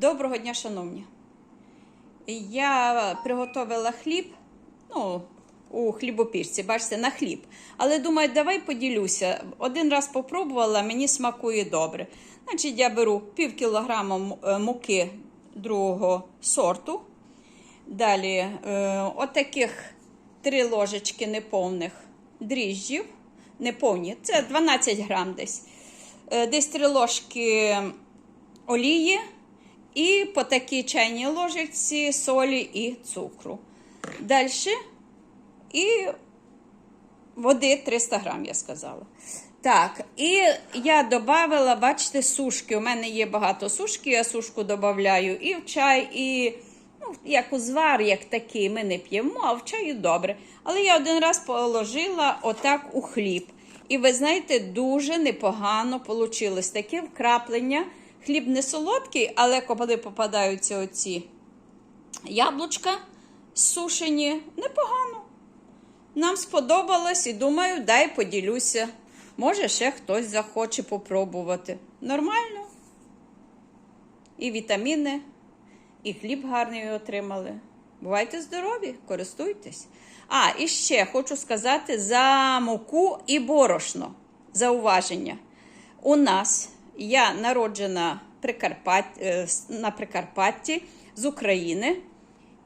Доброго дня, шановні. Я приготувала хліб, ну, у хлібопічці, бачите, на хліб. Але думаю, давай поділюся. Один раз попробувала, мені смакує добре. Значить, я беру пів кілограма е, муки другого сорту. Далі е, отаких три ложечки неповних дріжджів. Неповні, це 12 грам десь. Е, десь три ложки олії і по такій чайній ложечці солі і цукру. Далі і води 300 грам, я сказала. Так, і я додавала, бачите, сушки. У мене є багато сушки, я сушку додаю і в чай, і ну, як узвар, як такий, ми не п'ємо, а в чаю добре. Але я один раз положила отак у хліб. І ви знаєте, дуже непогано вийшло таке вкраплення. Хліб не солодкий, але коли попадаються оці яблучка сушені, непогано. Нам сподобалось і думаю, дай поділюся. Може, ще хтось захоче попробувати. Нормально. І вітаміни, і хліб гарний отримали. Бувайте здорові, користуйтесь. А, і ще хочу сказати за муку і борошно. Зауваження. У нас я народжена е, на Прикарпатті з України,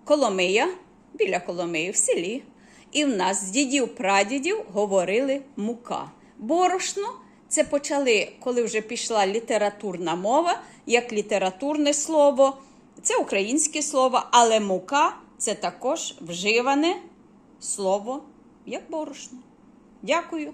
Коломия, біля Коломиї, в селі. І в нас з дідів-прадідів говорили мука. Борошно це почали, коли вже пішла літературна мова, як літературне слово. Це українське слово, але мука це також вживане слово як борошно. Дякую.